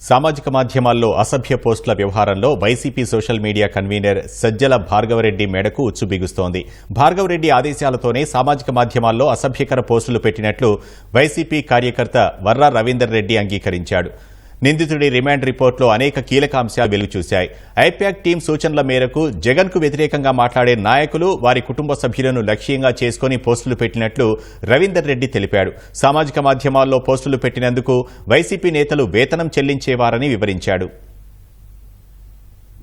సామాజిక మాధ్యమాల్లో అసభ్య పోస్టుల వ్యవహారంలో YCP social media convener Sajjala Bhargav Reddy మేడకు ఉచ్చు బిగుస్తోంది భార్గవరెడ్డి ఆదేశాలతోనే సామాజిక మాధ్యమాల్లో అసభ్యకర పోస్టులు పెట్టినట్లు వైసీపీ కార్యకర్త వర్రా రవీందర్ రెడ్డి అంగీకరించాడు. నిందితుడి రిమాండ్ రిపోర్టులో అనేక కీలక అంశాలు వెలుగుచూశాయి ఐపాక్ టీం సూచనల మేరకు జగన్కు వ్యతిరేకంగా మాట్లాడే నాయకులు వారి కుటుంబ సభ్యులను లక్ష్యంగా చేసుకుని పోస్టులు పెట్టినట్లు రవీందర్ రెడ్డి తెలిపాడు. సామాజిక మాధ్యమాల్లో పోస్టులు పెట్టినందుకు వైసీపీ నేతలు వేతనం చెల్లించేవారని వివరించాడు.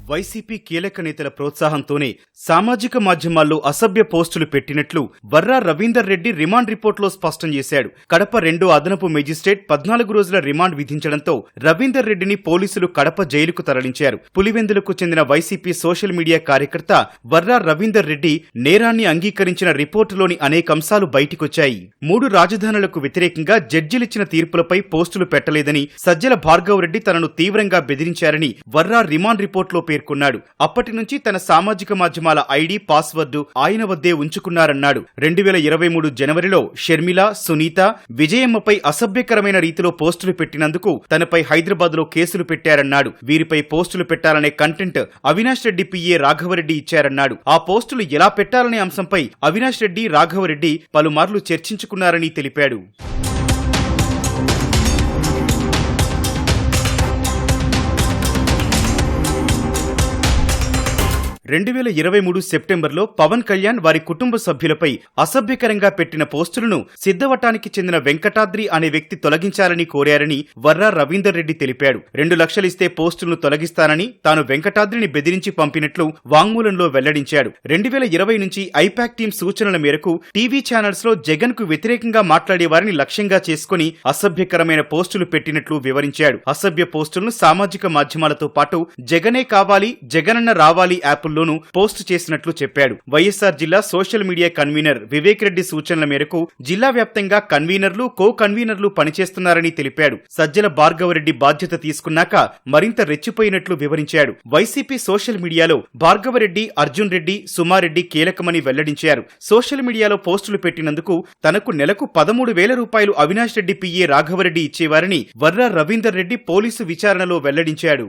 వైసీపీ కీలక నేతల ప్రోత్సాహంతోనే సామాజిక మాధ్యమాల్లో అసభ్య పోస్టులు పెట్టినట్లు వర్రా రవీందర్ రెడ్డి రిమాండ్ రిపోర్టులో స్పష్టం చేశాడు. కడప రెండో అదనపు మెజిస్ట్రేట్ పద్నాలుగు రోజుల రిమాండ్ విధించడంతో రవీందర్ రెడ్డిని పోలీసులు కడప జైలుకు తరలించారు. పులివెందులకు చెందిన వైసీపీ సోషల్ మీడియా కార్యకర్త వర్రా రవీందర్ రెడ్డి నేరాన్ని అంగీకరించిన రిపోర్టులోని అనేక అంశాలు బయటికొచ్చాయి. మూడు రాజధానులకు వ్యతిరేకంగా జడ్జిలిచ్చిన తీర్పులపై పోస్టులు పెట్టలేదని సజ్జల భార్గవరెడ్డి తనను తీవ్రంగా బెదిరించారని వర్రా రిమాండ్ రిపోర్టులో పేర్కొన్నాడు. అప్పటి నుంచి తన సామాజిక మాధ్యమాల ఐడి పాస్వర్డ్ ఆయన వద్దే ఉంచుకున్నారన్నాడు. రెండు వేల ఇరవై మూడు జనవరిలో షర్మిల సునీత విజయమ్మపై అసభ్యకరమైన రీతిలో పోస్టులు పెట్టినందుకు తనపై హైదరాబాద్లో కేసులు పెట్టారన్నాడు. వీరిపై పోస్టులు పెట్టాలనే కంటెంట్ అవినాష్ రెడ్డి పిఏ రాఘవరెడ్డి ఇచ్చారన్నాడు. ఆ పోస్టులు ఎలా పెట్టాలనే అంశంపై అవినాష్ రెడ్డి రాఘవరెడ్డి పలుమార్లు చర్చించుకున్నారని తెలిపాడు. రెండు వేల ఇరవై మూడు సెప్టెంబర్లో పవన్ కళ్యాణ్ వారి కుటుంబ సభ్యులపై అసభ్యకరంగా పెట్టిన పోస్టులను సిద్ధవటానికి చెందిన వెంకటాద్రి అనే వ్యక్తి తొలగించాలని కోరారని వర్రా రవీందర్ రెడ్డి తెలిపాడు. రెండు లక్షలిస్తే పోస్టులను తొలగిస్తానని తాను వెంకటాద్రిని బెదిరించి పంపినట్లు వాంగ్మూలంలో వెల్లడించాడు. రెండు వేల ఇరవై నుంచి ఐపాక్ టీం సూచనల మేరకు టీవీ ఛానల్స్లో జగన్కు వ్యతిరేకంగా మాట్లాడేవారిని లక్ష్యంగా చేసుకుని అసభ్యకరమైన పోస్టులు పెట్టినట్లు వివరించాడు. అసభ్య పోస్టులను సామాజిక మాధ్యమాలతో పాటు జగనే కావాలి జగనన్న రావాలి యాప్ల్లోనూ పోస్ట్ చేసినట్లు చెప్పాడు. వైఎస్ఆర్ జిల్లా social media convener Vivek Reddy సూచనల మేరకు జిల్లా వ్యాప్తంగా కన్వీనర్లు కో కన్వీనర్లు పనిచేస్తున్నారని తెలిపాడు. సజ్జల భార్గవరెడ్డి బాధ్యత తీసుకున్నాక మరింత రెచ్చిపోయినట్లు వివరించాడు. వైసీపీ సోషల్ మీడియాలో భార్గవరెడ్డి అర్జున్ రెడ్డి సుమారెడ్డి కీలకమని వెల్లడించారు. సోషల్ మీడియాలో పోస్టులు పెట్టినందుకు తనకు నెలకు పదమూడు వేల రూపాయలు అవినాష్ రెడ్డి పిఏ రాఘవరెడ్డి ఇచ్చేవారని వర్రా రవీందర్ రెడ్డి పోలీసు విచారణలో వెల్లడించాడు.